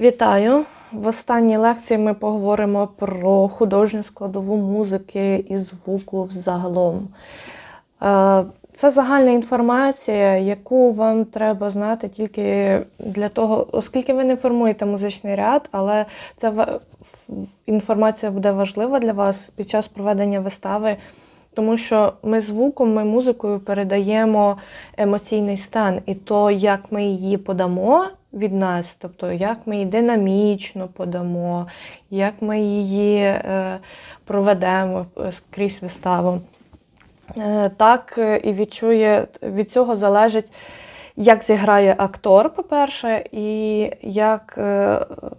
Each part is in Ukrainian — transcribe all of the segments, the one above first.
Вітаю! В останній лекції ми поговоримо про художню складову музики і звуку взагалом. Е, Це загальна інформація, яку вам треба знати тільки для того, оскільки ви не формуєте музичний ряд, але ця інформація буде важлива для вас під час проведення вистави, тому що ми звуком, ми музикою передаємо емоційний стан і то, як ми її подамо від нас, тобто як ми її динамічно подамо, як ми її е, проведемо е, скрізь виставу. Е, Так і відчує, від цього залежить, як зіграє актор, по-перше, і як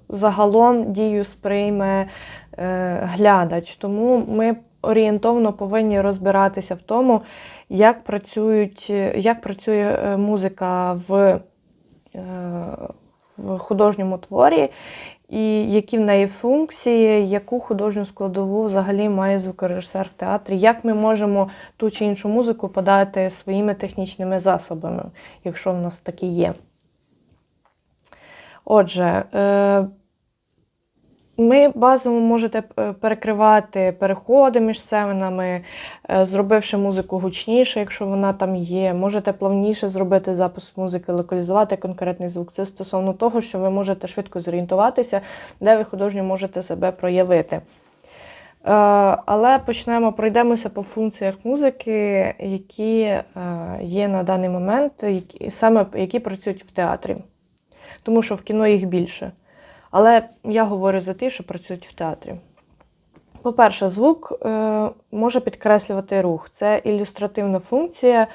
загалом дію сприйме глядач. Тому ми орієнтовно повинні розбиратися в тому, як, працюють, як працює е, музика в, е, в художньому творі, і які в неї функції, яку художню складову взагалі має звукорежисер в театрі, як ми можемо ту чи іншу музику подати своїми технічними засобами, якщо в нас такі є. Отже, е, ми базово можете е, перекривати переходи між сценами, е, зробивши музику гучніше, якщо вона там є. Можете плавніше зробити запис музики, локалізувати конкретний звук. Це стосовно того, що ви можете швидко зорієнтуватися, де ви художньо можете себе проявити. Е, Але почнемо, пройдемося по функціях музики, які є на даний момент, які, саме які працюють в театрі. Тому що в кіно їх більше. Але я говорю за ті, що працюють в театрі. По-перше, звук е, може підкреслювати рух. Це ілюстративна функція,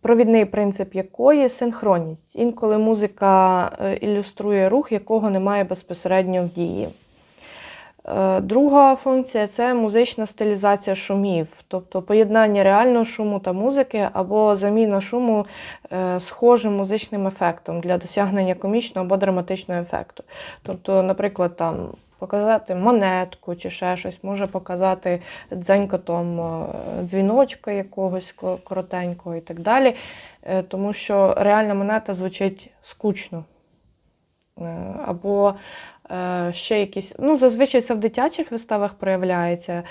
провідний принцип якої синхронність. Інколи музика е, ілюструє рух, якого немає безпосередньо в дії. Е, Друга функція це музична стилізація шумів, тобто поєднання реального шуму та музики або заміна шуму е, схожим музичним ефектом для досягнення комічного або драматичного ефекту. Тобто, наприклад, там показати монетку чи ще щось, може показати дзенькотом е, дзвіночка якогось коротенького і так далі. Тому що реальна монета звучить скучно. Або ще якісь. Ну, зазвичай це в дитячих виставах проявляється.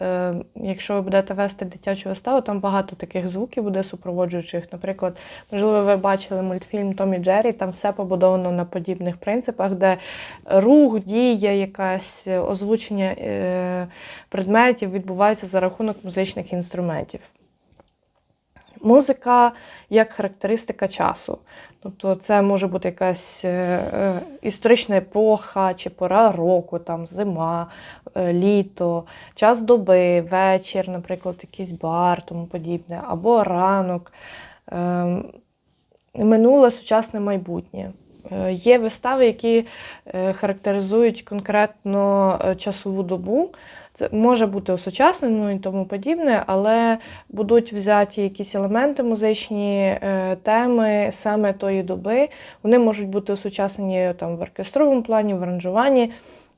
Е, Якщо ви будете вести дитячу виставу, там багато таких звуків буде супроводжуючих. Наприклад, можливо, ви бачили мультфільм Том і Джері, там все побудовано на подібних принципах, де рух, дія, озвучення е, предметів відбувається за рахунок музичних інструментів. Музика як характеристика часу. Тобто це може бути якась е, е, історична епоха чи пора року, там зима, е, літо, час доби, вечір, наприклад, якийсь бар, тому подібне, або ранок, е, минуле, сучасне майбутнє. Є вистави, які характеризують конкретно часову добу. Це може бути осучаснено і тому подібне, але будуть взяті якісь елементи музичні, е, теми саме тої доби. Вони можуть бути осучаснені там в оркестровому плані, в аранжуванні,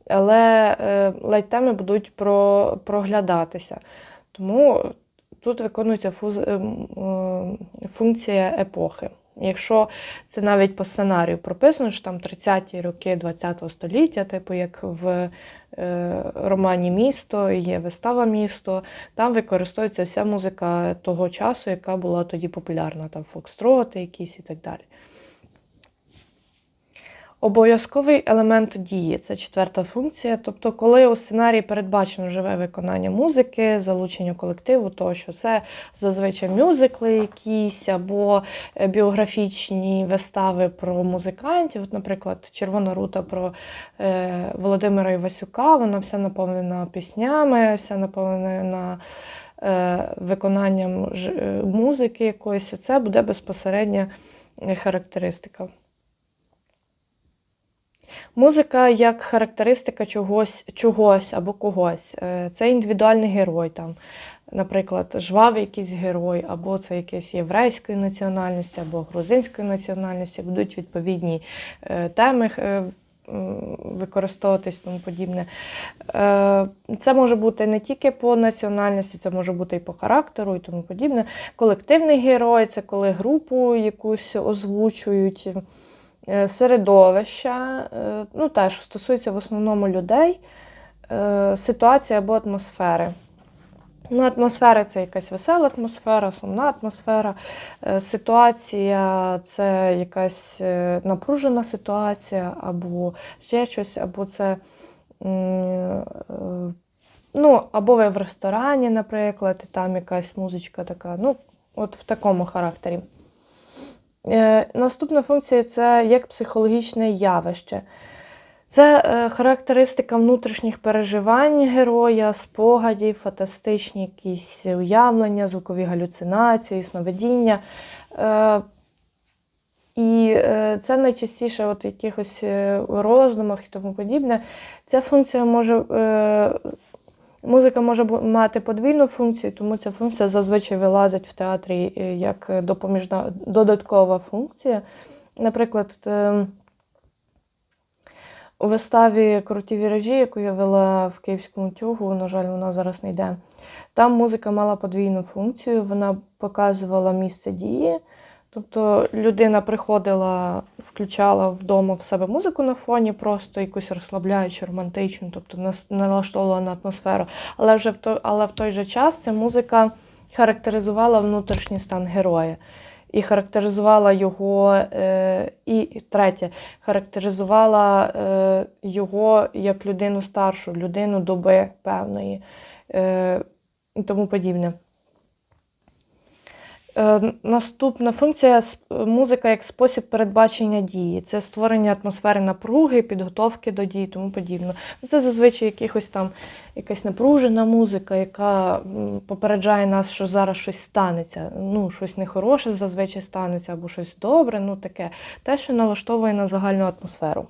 але е, ледь теми будуть про, проглядатися. Тому тут виконується ем, е, функція епохи. Якщо це навіть по сценарію прописано, що там 30-ті роки ХХ століття, типу як в е, романі Місто, є вистава Місто, там використовується вся музика того часу, яка була тоді популярна, там фокстроти якісь і так далі. Обов'язковий елемент дії це четверта функція. Тобто, коли у сценарії передбачено живе виконання музики, залучення колективу, тощо це зазвичай мюзикли якісь або е, біографічні вистави про музикантів. От, наприклад, Червона рута про е, Володимира Івасюка, вона вся наповнена піснями, вся наповнена е, виконанням е, музики якоїсь. Це буде безпосередня характеристика. Музика як характеристика чогось, чогось або когось. Е, Це індивідуальний герой, там, наприклад, жвавий якийсь герой, або це якийсь єврейської національності, або грузинської національності, будуть відповідні е, теми е, використовуватись тому подібне. Це може бути не тільки по національності, це може бути і по характеру, і тому подібне. Колективний герой це коли групу якусь озвучують. Е, середовища, е, ну теж стосується в основному людей, е, ситуації або атмосфери. Ну, атмосфера це якась весела атмосфера, сумна атмосфера. Ситуація це якась напружена ситуація, або ще щось, або це. Ну, або ви в ресторані, наприклад, і там якась музичка така. Ну, от в такому характері. Е, Наступна функція це як психологічне явище. Це е, характеристика внутрішніх переживань героя, спогадів, фантастичні якісь уявлення, звукові галюцинації, сновидіння. Е, і це найчастіше от якихось роздумах і тому подібне. Ця функція може. Музика може мати подвійну функцію, тому ця функція зазвичай вилазить в театрі е, як допоміжна додаткова функція. Наприклад, е, у виставі Круті віражі, яку я вела в Київському тюгу, на жаль, вона зараз не йде. Там музика мала подвійну функцію, вона показувала місце дії. Тобто людина приходила, включала вдома в себе музику на фоні, просто якусь розслабляючу, романтичну, тобто налаштовувала на атмосферу. Але вже в той, але в той же час ця музика характеризувала внутрішній стан героя. І характеризувала його, е, і третє, характеризувала е, його як людину старшу, людину доби певної е, і тому подібне. Е, Наступна функція музика як спосіб передбачення дії. Це створення атмосфери напруги, підготовки до дій, тому подібне. Це зазвичай якихось там якась напружена музика, яка попереджає нас, що зараз щось станеться. Ну, щось нехороше зазвичай станеться, або щось добре, ну таке. Те, що налаштовує на загальну атмосферу.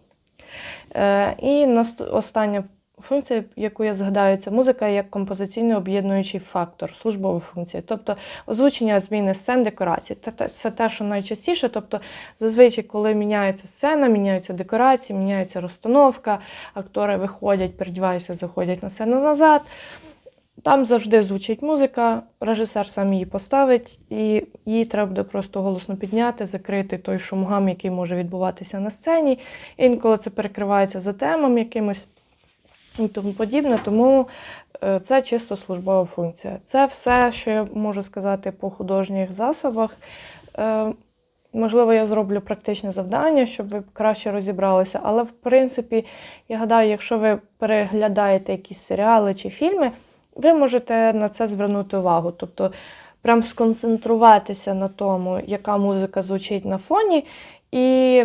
Е, І остання функція, яку я згадаю, це музика як композиційно об'єднуючий фактор, службова функція. Тобто озвучення зміни сцен, декорацій. Це те- Це те, що найчастіше. Тобто, зазвичай, коли міняється сцена, міняються декорації, міняється розстановка, актори виходять, передіваються, заходять на сцену назад. Там завжди звучить музика, режисер сам її поставить, і її треба буде просто голосно підняти, закрити той шумгам, який може відбуватися на сцені. Інколи це перекривається за темом якимось і тому подібне. Тому е, це чисто службова функція. Це все, що я можу сказати по художніх засобах. Е, Можливо, я зроблю практичне завдання, щоб ви краще розібралися. Але, в принципі, я гадаю, якщо ви переглядаєте якісь серіали чи фільми, ви можете на це звернути увагу. Тобто, прям сконцентруватися на тому, яка музика звучить на фоні, і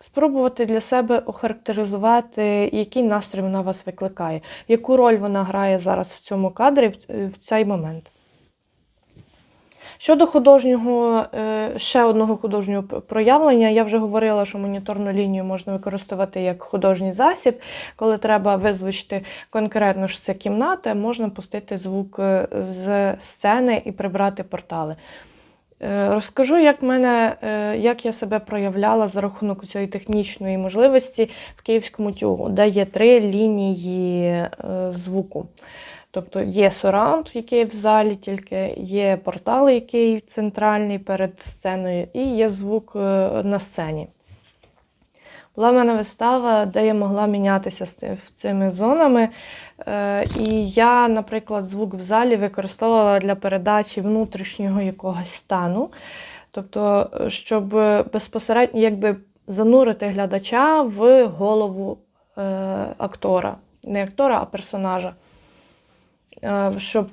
спробувати для себе охарактеризувати, який настрій вона вас викликає, яку роль вона грає зараз в цьому кадрі в- цей момент. Щодо художнього, е, ще одного художнього проявлення, я вже говорила, що моніторну лінію можна використовувати як художній засіб. Коли треба визвучити конкретно, що це кімната, можна пустити звук е, з сцени і прибрати портали. Е, Розкажу, як, мене, е, як я себе проявляла за рахунок цієї технічної можливості в Київському тюгу, де є три лінії е, звуку. Тобто є сураунд, який в залі тільки, є портал, який центральний перед сценою, і є звук на сцені. Була в мене вистава, де я могла мінятися з цими зонами. Е, І я, наприклад, звук в залі використовувала для передачі внутрішнього якогось стану. Тобто, щоб безпосередньо якби занурити глядача в голову е, актора. Не актора, а персонажа. Е, Щоб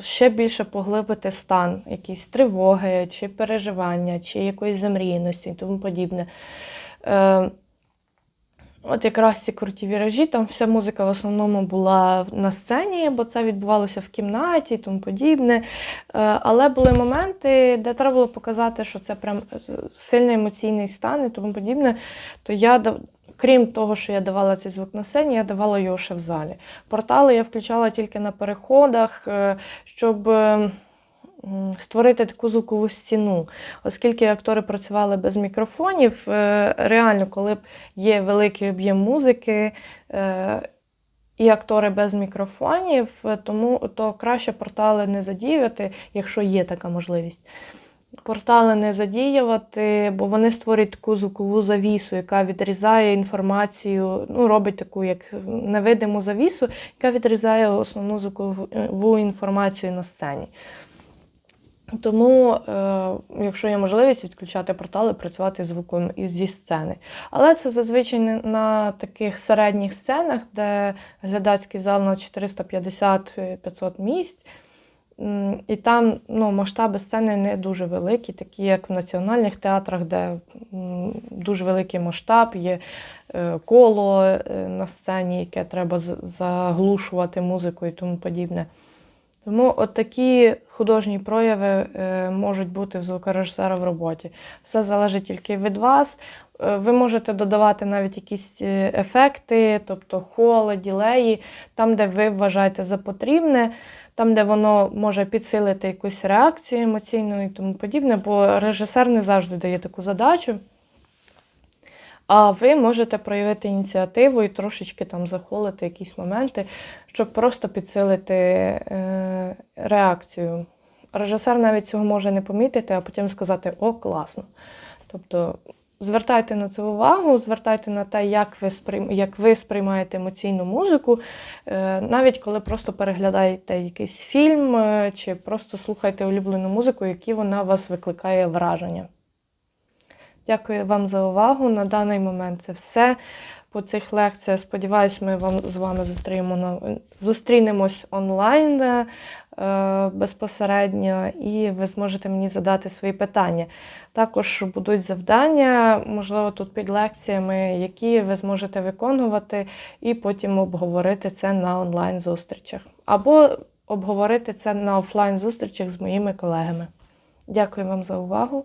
ще більше поглибити стан, якісь тривоги, чи переживання, чи якоїсь замріяності і тому подібне. От якраз ці круті віражі, там вся музика в основному була на сцені, бо це відбувалося в кімнаті і тому подібне. Е, Але були моменти, де треба було показати, що це прям е, сильний емоційний стан і тому подібне. То я крім того, що я давала цей звук на сцені, я давала його ще в залі. Портали я включала тільки на переходах, е, щоб. Створити таку звукову стіну, оскільки актори працювали без мікрофонів, е, реально, коли б є великий об'єм музики е, і актори без мікрофонів, е, тому то краще портали не задіювати, якщо є така можливість. Портали не задіювати, бо вони створюють таку звукову завісу, яка відрізає інформацію, ну, робить таку як невидиму завісу, яка відрізає основну звукову інформацію на сцені. Тому, е, якщо є можливість відключати портали, працювати звуком і зі сцени. Але це зазвичай на таких середніх сценах, де глядацький зал на 450-500 місць. І там ну, масштаби сцени не дуже великі, такі як в національних театрах, де дуже великий масштаб, є е, коло е, на сцені, яке треба заглушувати музикою і тому подібне. Тому от такі художні прояви е, можуть бути в звукорежисера в роботі. Все залежить тільки від вас. Е, Ви можете додавати навіть якісь е, ефекти, тобто холи, ділеї, там, де ви вважаєте за потрібне, там, де воно може підсилити якусь реакцію емоційну і тому подібне, бо режисер не завжди дає таку задачу. А ви можете проявити ініціативу і трошечки там захолити якісь моменти, щоб просто підсилити е, реакцію. Режисер навіть цього може не помітити, а потім сказати О, класно. Тобто звертайте на це увагу, звертайте на те, як ви, сприйм... як ви сприймаєте емоційну музику, е, навіть коли просто переглядаєте якийсь фільм е, чи просто слухаєте улюблену музику, які вона вас викликає враження. Дякую вам за увагу. На даний момент це все по цих лекціях. Сподіваюсь, ми вам з вами зустрінемо зустрінемось онлайн е, безпосередньо, і ви зможете мені задати свої питання. Також будуть завдання, можливо, тут під лекціями, які ви зможете виконувати, і потім обговорити це на онлайн-зустрічах. Або обговорити це на офлайн-зустрічах з моїми колегами. Дякую вам за увагу.